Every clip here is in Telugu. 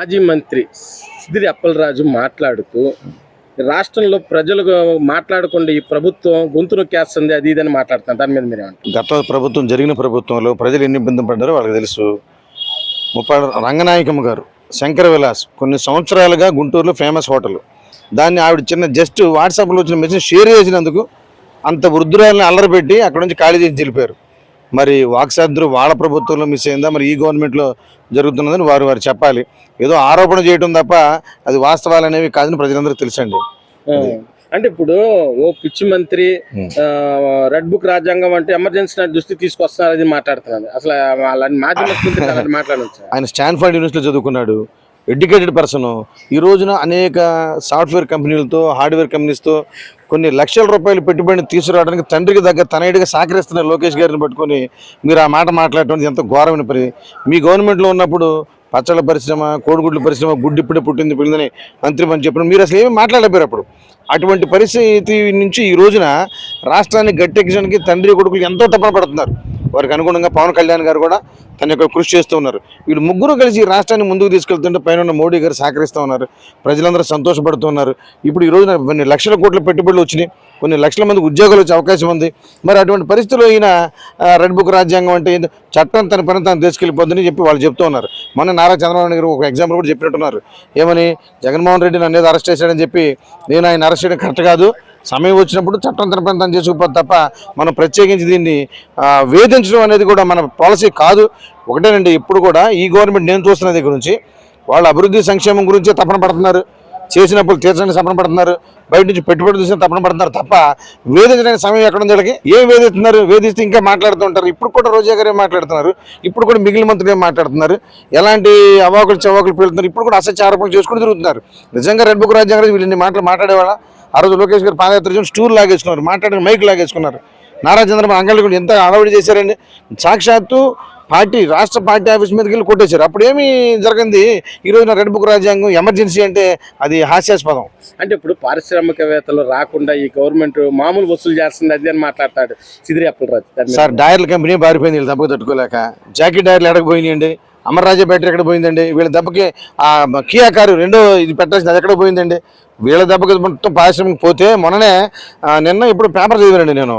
మాజీ మంత్రి సిదిరి అప్పలరాజు మాట్లాడుతూ రాష్ట్రంలో ప్రజలు మాట్లాడకుండా ఈ ప్రభుత్వం గొంతు నొక్కేస్తుంది అది ఇది అని మాట్లాడుతున్నారు. దాని మీద మీరు గత ప్రభుత్వం జరిగిన ప్రభుత్వంలో ప్రజలు ఎన్ని ఇబ్బంది పడ్డారో వాళ్ళకి తెలుసు. ముప్పై రంగనాయకమ్మ గారు శంకర విలాస్ కొన్ని సంవత్సరాలుగా గుంటూరులో ఫేమస్ హోటల్. దాన్ని ఆవిడ చిన్న జస్ట్ వాట్సాప్లో వచ్చిన మెసేజ్ షేర్ చేసినందుకు అంత వృద్ధురాలని అల్లరిపెట్టి అక్కడ నుంచి ఖాళీ చేసి వెళ్ళిపోయారు మరి వాక్సాద్రు వాళ్ళ ప్రభుత్వంలో మిస్ అయిందా? మరి ఈ గవర్నమెంట్లో జరుగుతున్నదని వారు వారు చెప్పాలి. ఏదో ఆరోపణ చేయడం తప్ప అది వాస్తవాలు అనేవి కాదని ప్రజలందరూ తెలుసండి. అంటే ఇప్పుడు ఓ పిచ్చి మంత్రి రెడ్ బుక్ రాజ్యాంగం అంటే ఎమర్జెన్సీ దృష్టి తీసుకొస్తున్నారు అది మాట్లాడుతున్నారు అసలు వాళ్ళని మాట్లాడవచ్చు ఆయన స్టాన్ఫర్డ్ యూనివర్సిటీలో చదువుకున్నాడు. Educated person. ఈ రోజున అనేక సాఫ్ట్వేర్ కంపెనీలతో హార్డ్వేర్ కంపెనీస్తో కొన్ని లక్షల రూపాయలు పెట్టుబడిని తీసుకురావడానికి తండ్రికి దగ్గర తనయుడిగా సహకరిస్తున్న లోకేష్ గారిని పట్టుకొని మీరు ఆ మాట మాట్లాడటం ఎంత ఘోరమైన పని. మీ గవర్నమెంట్లో ఉన్నప్పుడు పచ్చళ్ళ పరిశ్రమ కోడిగుడ్ల పరిశ్రమ గుడ్డి ఇప్పుడే పుట్టింది పిల్లని మంత్రి పని చెప్పిన మీరు అసలు ఏమీ మాట్లాడలేరు అప్పుడు. అటువంటి పరిస్థితి నుంచి ఈ రోజున రాష్ట్రాన్ని గట్టెక్కించడానికి తండ్రి కొడుకులు ఎంతో తపన పడుతున్నారు. వారికి అనుగుణంగా పవన్ కళ్యాణ్ గారు కూడా తన యొక్క కృషి చేస్తూ ఉన్నారు. వీళ్ళు ముగ్గురు కలిసి రాష్ట్రాన్ని ముందుకు తీసుకెళ్తుంటే పైన మోడీ గారు సహకరిస్తూ ఉన్నారు. ప్రజలందరూ సంతోషపడుతున్నారు ఇప్పుడు ఈ రోజున కొన్ని లక్షల కోట్ల పెట్టుబడులు వచ్చినాయి. కొన్ని లక్షల మందికి ఉద్యోగాలు వచ్చే అవకాశం ఉంది. మరి అటువంటి పరిస్థితుల్లో ఈయన రెడ్ బుక్ రాజ్యాంగం అంటే చట్టం తన పని తాను తీసుకెళ్ళిపోద్దని చెప్పి వాళ్ళు చెప్తూ ఉన్నారు. మొన్న నారా చంద్రబాబు గారు ఒక ఎగ్జాంపుల్ కూడా చెప్పినట్టున్నారు. ఏమని? జగన్మోహన్ రెడ్డి నన్ను అరెస్ట్ చేశాడని చెప్పి నేను ఆయన అరెస్ట్ చేయడం కరెక్ట్ కాదు. సమయం వచ్చినప్పుడు చట్టం తన పని చేసుకుపోతే తప్ప మనం ప్రత్యేకించి దీన్ని వేధించడం అనేది కూడా మన పాలసీ కాదు. ఒకటేనండి ఇప్పుడు కూడా ఈ గవర్నమెంట్ నేను చూస్తున్న దగ్గర నుంచి వాళ్ళు అభివృద్ధి సంక్షేమం గురించే తపన పడుతున్నారు. చేసినప్పుడు తీర్చడానికి తపన పడుతున్నారు. బయట నుంచి పెట్టుబడి తీసిన తపన పడుతున్నారు తప్ప వేధించడానికి సమయం ఎక్కడ ఉంది వీళ్ళకి? ఏం వేధిస్తున్నారు? వేధిస్తే ఇంకా మాట్లాడుతూ ఉంటారు. ఇప్పుడు కూడా రోజా గారే మాట్లాడుతున్నారు? ఇప్పుడు కూడా మిగిలిన మంత్రులు మాట్లాడుతున్నారు? ఎలాంటి అవాకులు చవాకులు పెడుతున్నారు ఇప్పుడు కూడా అసత్య ఆరోపణలు చేసుకుంటూ తిరుగుతున్నారు. నిజంగా రెడ్ బుక్ రాజ్యాంగం వీళ్ళని మాటలు మాట్లాడేవాళ్ళ? ఆ రోజు లోకేష్ గారు పాదయాత్ర చేసి స్టూల్ లాగేసుకున్నారు మాట్లాడిన మైక్ లాగేసుకున్నారు. నారా చంద్రబాబు అంగళ్ళు ఎంత అలవాటు చేశారండి. సాక్షాత్తు పార్టీ రాష్ట్ర పార్టీ ఆఫీస్ మీదకి వెళ్ళి కొట్టేశారు. అప్పుడు ఏమీ జరిగింది. ఈ రోజున రెడ్ బుక్ రాజ్యాంగం ఎమర్జెన్సీ అంటే అది హాస్యాస్పదం. అంటే ఇప్పుడు పారిశ్రామికవేత్తలు రాకుండా ఈ గవర్నమెంట్ మామూలు వసూలు చేస్తుంది అది అని మాట్లాడతాడు. సిదిరి అప్పలరాజు. దాని మీద సార్ డైర్ల కంపెనీ పారిపోయింది వీళ్ళు దెబ్బకి తట్టుకోలేక. జాకీ డైర్లు ఎక్కడికి పోయినాయండి అమర్రాజా బ్యాటరీ ఎక్కడ పోయిందండి? వీళ్ళ దెబ్బకి ఆ కియా కారు రెండో ఇది పెట్టాల్సింది అది ఎక్కడ పోయిందండి? వీళ్ళ దెబ్బకి మొత్తం పారిశ్రామిక పోతే మొన్ననే నిన్న ఇప్పుడు పేపర్ చదివానండి నేను.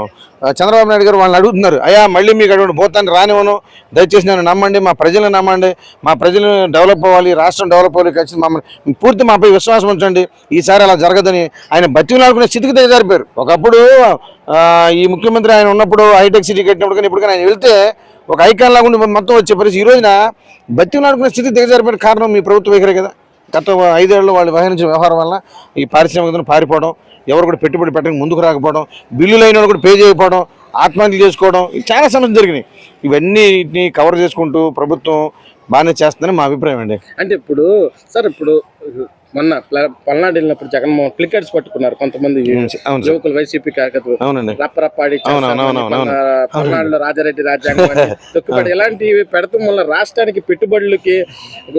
చంద్రబాబు నాయుడు గారు వాళ్ళని అడుగుతున్నారు అయ్యా మళ్ళీ మీకు అటువంటి పోతాను రానివ్వను. దయచేసి నేను నమ్మండి మా ప్రజలను నమ్మండి. మా ప్రజలు డెవలప్ అవ్వాలి రాష్ట్రం డెవలప్ అవ్వాలి ఖచ్చితంగా మమ్మల్ని పూర్తి మాపై విశ్వాసం ఉంచండి. ఈసారి అలా జరగదని ఆయన బతిలాడుకునే స్థితికి దిగజారిపోయారు ఒకప్పుడు ఈ ముఖ్యమంత్రి ఆయన ఉన్నప్పుడు హైటెక్ సిటీ కట్టినప్పుడు కానీ ఇప్పుడు కానీ ఆయన వెళ్తే ఒక ఐకాన్ లాగా ఉండి మొత్తం వచ్చే పరిస్థితి. ఈ రోజున బతిలాడుకునే స్థితి దిగజారిపోయిన కారణం మీ ప్రభుత్వ వైఖరే కదా. గత ఐదేళ్ళలో వాళ్ళు వహించిన వ్యవహారం వల్ల ఈ పారిశ్రామికతను పారిపోవడం ఎవరు కూడా పెట్టుబడి పెట్టడానికి ముందుకు రాకపోవడం బిల్లులు అయిన వాళ్ళు కూడా పే చేయకపోవడం ఆత్మహత్యలు చేసుకోవడం ఇవి చాలా సమస్యలు జరిగినాయి. ఇవన్నీ కవర్ చేసుకుంటూ ప్రభుత్వం బాగానే చేస్తుందని మా అభిప్రాయం అండి. అంటే ఇప్పుడు సార్ ఇప్పుడు మొన్న ప్ల- పల్నాడు వెళ్ళినప్పుడు జగన్మోహన్ క్లికెట్స్ పట్టుకున్నారు కొంతమంది యువకులు వైసీపీ కార్యకర్తలు. రప్పరప్పాడి పల్నాడులో రాజారెడ్డి రాజ్యాంగం అని తొక్కుబడి ఇలాంటివి పెడతాం వల్ల రాష్ట్రానికి పెట్టుబడులకి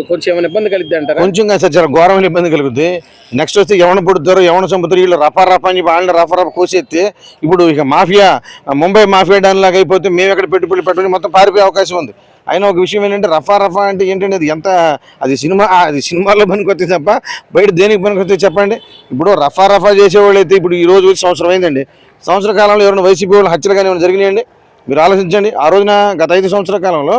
కొంచెం ఏమైనా ఇబ్బంది కలిద్ది అంటారా? కొంచెం కాదు సార్ ఘోరమైన ఇబ్బంది కలుగుద్ది. నెక్స్ట్ వస్తే ఎవన పుడతారు ఎవన చంపుతారు వీళ్ళు రఫా రఫా అని వాళ్ళని రఫా రఫా కోసేస్తే ఇప్పుడు ఇక మాఫియా ముంబై మాఫియా డాన్ లాగా అయిపోతే మేము ఎక్కడ పెట్టుబడి పెట్టుకుని మొత్తం పారిపోయే అవకాశం ఉంది. అయినా ఒక విషయం ఏంటంటే రఫా రఫా అంటే ఏంటంటే అది ఎంత అది సినిమా అది సినిమాలో పనికొస్తే తప్ప బయట దేనికి పనికొస్తే చెప్పండి. ఇప్పుడు రఫా రఫా చేసేవాళ్ళు అయితే ఇప్పుడు ఈ రోజు సంవత్సరం అయిందండి. సంవత్సర కాలంలో ఎవరైనా వైసీపీ వాళ్ళు హత్యలు కానీ ఏమైనా జరిగినాయండి. మీరు ఆలోచించండి ఆ రోజున గత ఐదు సంవత్సరాల కాలంలో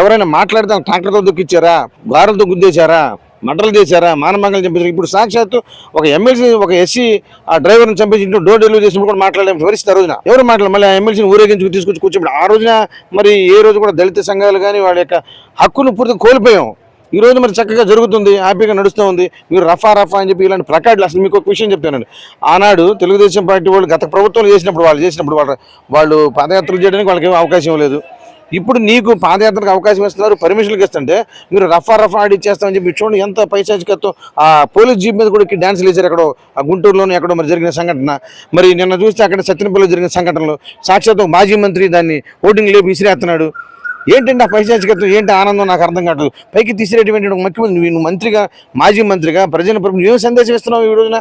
ఎవరైనా మాట్లాడితే ట్రాక్టర్తో దుక్కిచ్చారా గారులతో గుద్దేశారా? మర్డర్లు చేశారా మానమంగళం చంపించారు ఇప్పుడు సాక్షాత్తు ఒక ఎమ్మెల్సీ ఒక ఎస్సీ ఆ డ్రైవర్ని చంపించి ఇంట్లో డోర్ డెలివరీ చేసినప్పుడు కూడా మాట్లాడలేం పరిస్థితి ఆ రోజున. ఎవరు మాట్లాడారు మళ్ళీ ఆ ఎమ్మెల్సీని ఊరేగించుకు తీసుకొచ్చి కూర్చోబెట్టి ఆ రోజున మరి ఏ రోజు కూడా దళిత సంఘాలు కానీ వాళ్ళ యొక్క హక్కును పూర్తిగా కోల్పోయాం. ఈ రోజు మరి చక్కగా జరుగుతుంది హ్యాపీగా నడుస్తూ ఉంది. మీరు రఫా రఫా అని చెప్పి ఇలాంటి ప్రకాట్లు అసలు మీకు ఒక విషయం చెప్తానండి. ఆనాడు తెలుగుదేశం పార్టీ వాళ్ళు గత ప్రభుత్వం చేసినప్పుడు వాళ్ళు చేసినప్పుడు వాళ్ళు వాళ్ళు పాదయాత్రలు చేయడానికి వాళ్ళకి అవకాశం లేదు. ఇప్పుడు నీకు పాదయాత్రకు అవకాశం ఇస్తున్నారు పర్మిషన్కి ఇస్తుంటే మీరు రఫా రఫా ఆడి ఇచ్చేస్తామని చెప్పి చూడండి ఎంత పైశాచికత్వం. ఆ పోలీస్ జీప్ మీద కూడా డ్యాన్స్ వేశారు ఎక్కడో ఆ గుంటూరులోనే ఎక్కడో మరి జరిగిన సంఘటన. మరి నిన్న చూస్తే అక్కడ సత్యనపల్లిలో జరిగిన సంఘటనలో. సాక్షాత్ మాజీ మంత్రి దాన్ని ఓటింగ్ లేపు విసిరేస్తున్నాడు. ఏంటంటే ఆ పైశాచికత్వం? ఏంటి ఆనందం? నాకు అర్థం కావట్లేదు. పైకి తీసిరేటువంటి ఒక ముఖ్యమంత్రి నువ్వు మంత్రిగా మాజీ మంత్రిగా ప్రజల ప్రభుత్వం ఏం సందేశం ఇస్తున్నావు ఈ రోజున?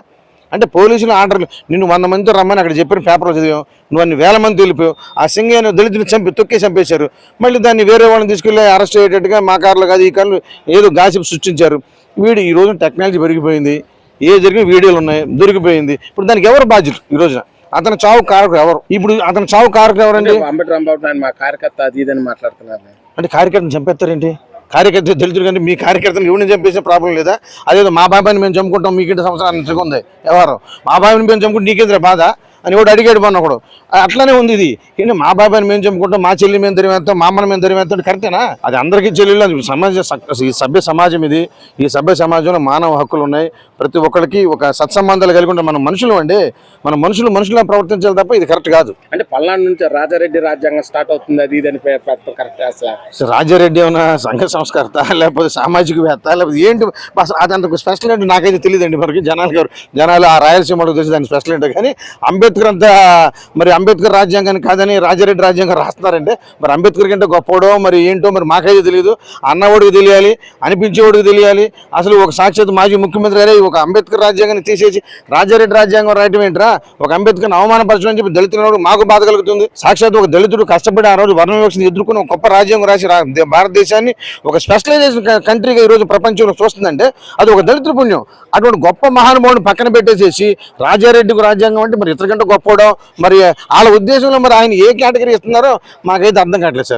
అంటే పోలీసులు ఆర్డర్లు నిన్ను వంద మందితో రమ్మని అక్కడ చెప్పిన పేపర్లో చదివాం. నువ్వు అన్ని వేల మంది వెళ్ళిపోయావు. ఆ సింగయ్యను దళితుని చంపి తొక్కి చంపేశారు. మళ్ళీ దాన్ని వేరే వాళ్ళని తీసుకెళ్ళి అరెస్ట్ అయ్యేటట్టుగా మా కార్లు కాదు ఈ కార్లు ఏదో గాసిప్ సృష్టించారు. వీడు ఈ రోజు టెక్నాలజీ పెరిగిపోయింది. ఏ జరిగిన వీడియోలు ఉన్నాయి దొరికిపోయింది. ఇప్పుడు దానికి ఎవరు బాధ్యులు ఈ రోజున? అతని చావు కారకుడు ఎవరు? ఇప్పుడు అతని చావు కారకుడు ఎవరండి? అంబేద్కర్ రాంబాబు మా కార్యకర్త అది ఇది అని మాట్లాడుతున్నారు అంటే కార్యకర్తను చంపేస్తారేంటి? కార్యకర్త దళితులు కంటే మీ కార్యకర్తను ఎవరిని చంపేసే ప్రాబ్లం లేదా? అదేదో మా బాబాయిని మేము చంపుకుంటాం మీకింటి సంవత్సరాలు ఉంది. ఎవరు? మా బాబాయిని మేము చంపుకుంటే నీకేంద్ర బాధ? అని కూడా అడిగాడు మొన్న ఒకడు. అట్లానే ఉంది ఇది. ఏంటి మా బాబాయిని మేము చంపుకుంటాం మా చెల్లి మేము తెరివేస్తాం మా అమ్మని మేము తెరివేస్తాం కరెక్టేనా? అది అందరికీ చెల్లెలు సమాజ ఈ సభ్య సమాజం ఇది. ఈ సభ్య సమాజంలో మానవ హక్కులు ఉన్నాయి. ప్రతి ఒక్కరికి ఒక సత్సంబంధాలు కలిగి ఉంటే మనం మనుషులు అండి. మన మనుషులు మనుషులా ప్రవర్తించాలి తప్ప ఇది కరెక్ట్ కాదు. అంటే పల్నాడు నుంచి రాజారెడ్డి రాజ్యాంగం స్టార్ట్ అవుతుంది అది ఇది అని కరెక్ట్ రాజారెడ్డి ఏమైనా సంఘ సంస్కర్త లేకపోతే సామాజికవేత్త లేకపోతే ఏంటి? అది అంత స్పెషల్ ఏంటి నాకైతే తెలియదండి. మనకి జనాలు గారు జనాలు ఆ రాయలసీమలో తెలిసి దాని స్పెషల్ ఏంటో కానీ అంబేద్కర్ అంతా మరి అంబేద్కర్ రాజ్యాంగాన్ని కాదని రాజారెడ్డి రాజ్యాంగం రాస్తున్నారంటే మరి అంబేద్కర్ కంటే గొప్పవడో మరి ఏంటో మరి మాకైతే తెలియదు అన్నవాడికి తెలియాలి అనిపించేవాడికి తెలియాలి. అసలు ఒక సాక్షాత్ మాజీ ముఖ్యమంత్రి గారే ఒక అంబేద్కర్ రాజ్యాంగాన్ని తీసేసి రాజారెడ్డి రాజ్యాంగం రాయటం ఏంట్రా? ఒక అంబేద్కర్ అవమానపరచడం చెప్పి దళితులు మాకు బాధ కలుగుతుంది. సాక్షాత్ ఒక దళితుడు కష్టపడి ఆ రోజు వర్ణ వివక్షను ఎదుర్కొని ఒక గొప్ప రాజ్యాంగం రాసి భారతదేశాన్ని ఒక స్పెషలైజేషన్ కంట్రీగా ఈ రోజు ప్రపంచంలో చూస్తుందంటే అది ఒక దళితుల పుణ్యం. అటువంటి గొప్ప మహానుభావుని పక్కన పెట్టేసేసి రాజారెడ్డికి రాజ్యాంగం అంటే మరి ఇతర కంటే మరి వాళ్ళ ఉద్దేశంలో మరి ఆయన ఏ కేటగిరీ ఇస్తున్నారో మాకైతే అర్థం కావట్లేదు సార్.